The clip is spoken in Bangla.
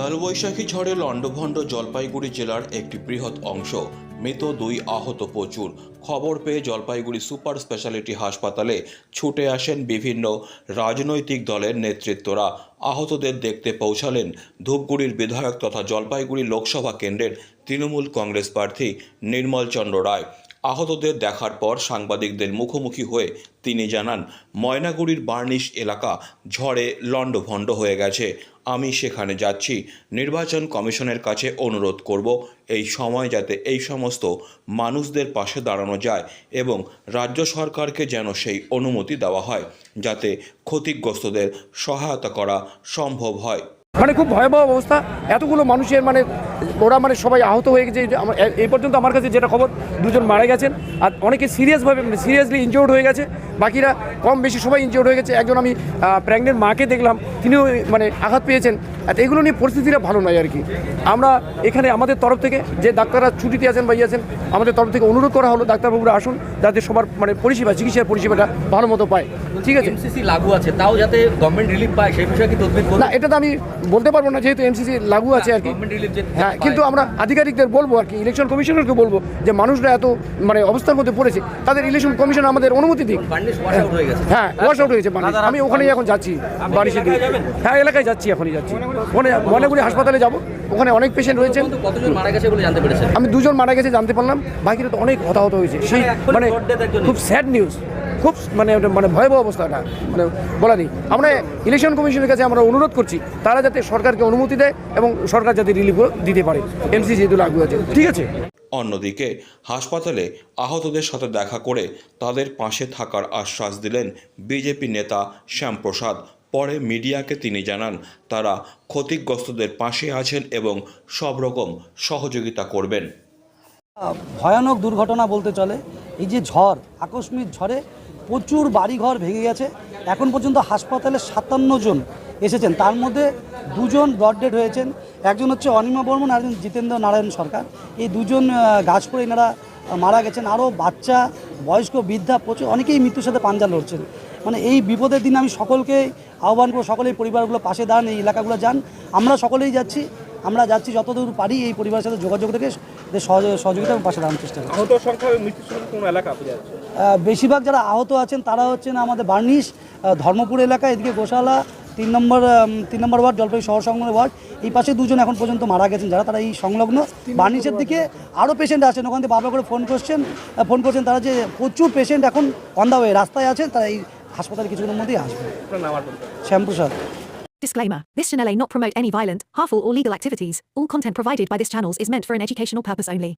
কালবৈশাখী ঝড়ে লণ্ডভণ্ড জলপাইগুড়ি জেলার একটি বৃহৎ অংশ। মৃত দুই আহত প্রচুর। খবর পেয়ে জলপাইগুড়ি সুপার স্পেশালিটি হাসপাতালে ছুটে আসেন বিভিন্ন রাজনৈতিক দলের নেতৃত্বরা। আহতদের দেখতে পৌঁছালেন ধূপগুড়ির বিধায়ক তথা জলপাইগুড়ি লোকসভা কেন্দ্রের তৃণমূল কংগ্রেস প্রার্থী নির্মল চন্দ্র রায়। আহতদের দেখার পর সাংবাদিকদের মুখোমুখি হয়ে তিনি জানান, ময়নাগুড়ির বার্নিশ এলাকা ঝড়ে লণ্ডভণ্ড হয়ে গেছে। আমি সেখানে যাচ্ছি। নির্বাচন কমিশনের কাছে অনুরোধ করব এই সময় যাতে এই সমস্ত মানুষদের পাশে দাঁড়ানো যায় এবং রাজ্য সরকারকে যেন সেই অনুমতি দেওয়া হয় যাতে ক্ষতিগ্রস্তদের সহায়তা করা সম্ভব হয়। মানে খুব ভয়াবহ অবস্থা। এতগুলো মানুষের মানে ওরা মানে সবাই আহত হয়ে গেছে। এই পর্যন্ত আমার কাছে যেটা খবর, দুজন মারা গেছেন। আর অনেকে সিরিয়াসভাবে মানে সিরিয়াসলি ইনজিওর্ড হয়ে গেছে। বাকিরা কম বেশি সবাই ইনজিওর্ড হয়ে গেছে। একজন আমি প্রেগনেন্ট মাকে দেখলাম। তিনিও মানে আঘাত পেয়েছেন। এগুলো নিয়ে পরিস্থিতিটা ভালো নয় আর কি। আমরা এখানে আমাদের তরফ থেকে যে ডাক্তাররা ছুটিতে আছেন বা ইয়ে আছেন আমাদের তরফ থেকে অনুরোধ করা হলো ডাক্তারবাবুরা আসুন যাতে সবার মানে পরিষেবা চিকিৎসার পরিষেবাটা ভালো মতো পায়। ঠিক আছে? এমসিসি লাগু আছে তাও যাতে গভর্নমেন্ট রিলিফ পায় সেই বিষয়ে কি তদবির না এটা তো আমি বলতে পারব না যেহেতু এমসিসি লাগু আছে আর কি। হ্যাঁ কিন্তু আমরা আধিকারিকদের বলব আর কি ইলেকশন কমিশনারকে বলব যে মানুষরা এত মানে অবস্থার মধ্যে পড়েছে তাদের ইলেকশন কমিশন আমাদের অনুমতি দিক। বার্নিশ ওয়াশ আউট হয়ে গেছে। হ্যাঁ ওয়াশ আউট হয়েছে আমি ওখানেই এখন যাচ্ছি দিকে। হ্যাঁ এলাকায় যাচ্ছি এখনই যাচ্ছি। ওখানে ময়নাগুড়ি হাসপাতালে যাব। ওখানে অনেক পেশেন্ট রয়েছেন কিন্তু কতজন মারা গেছে বলে জানতে পেরেছেন? আমি দুজন মারা গেছে জানতে পারলাম। বাকিরা তো অনেক হতাহত হয়েছে। সেই মানে death একজনই। খুব স্যাড নিউজ খুব মানে মানে ভয়াবহ অবস্থা এটা মানে বলা নেই। আমরা ইলেকশন কমিশনের কাছে আমরা অনুরোধ করছি তারা যাতে সরকারকে অনুমতি দেয় এবং সরকার যাতে রিলিফ দিতে পারে। এমসি যেহেতু লাগু আছে। ঠিক আছে? অন্যদিকে হাসপাতালে আহতদের সাথে দেখা করে তাদের পাশে থাকার আশ্বাস দিলেন বিজেপি নেতা শ্যামপ্রসাদ। পরে মিডিয়াকে তিনি জানান, তারা ক্ষতিগ্রস্তদের পাশে আছেন এবং সব রকম সহযোগিতা করবেন। ভয়ানক দুর্ঘটনা বলতে চলে, এই যে ঝড়, আকস্মিক ঝড়ে প্রচুর বাড়িঘর ভেঙে গেছে। এখন পর্যন্ত হাসপাতালে সাতান্ন জন এসেছেন। তার মধ্যে দুজন ব্লড ডেড হয়েছেন। একজন হচ্ছে অনিমা বর্মন আর জিতেন্দ্র নারায়ণ সরকার। এই দুজন গাছ পড়ে এনারা মারা গেছেন। আরও বাচ্চা, বয়স্ক, বৃদ্ধা, প্রচুর, অনেকেই মৃত্যুর সাথে পাঞ্জা লড়ছেন। মানে এই বিপদের দিন আমি সকলকে আহ্বান করব সকলেই পরিবারগুলো পাশে দাঁড়ান এই এলাকাগুলো যান। আমরা সকলেই যাচ্ছি আমরা যাচ্ছি যতদূর পারি এই পরিবারের সাথে যোগাযোগ রেখে সহযোগিতা এবং পাশে দাঁড়ানোর চেষ্টা আহত সংখ্যা কোন এলাকা আহ, বেশিরভাগ যারা আহত আছেন তারা হচ্ছেন আমাদের বার্নিশ ধর্মপুর এলাকা এদিকে গোশালা তিন নম্বর তিন নম্বর ওয়ার্ড জলপাইগুড়ি শহর সংলগ্ন ওয়ার্ড। এই পাশে দুজন এখন পর্যন্ত মারা গেছেন যারা তারা এই সংলগ্ন বার্নিশের দিকে আরও পেশেন্ট আছেন ওখান থেকে বারবার করে ফোন করছেন ফোন করছেন তারা যে প্রচুর পেশেন্ট এখন অন দ্য ওয়ে রাস্তায় আছে তারা এই হাসপাতালে কিছুক্ষণের মধ্যেই আসবে আপনার নাম আর পরিচয়। Shyamaprasad Disclaimer This channel may not promote any violent, harmful, or legal activities. All content provided by this channel is meant for an educational purpose only.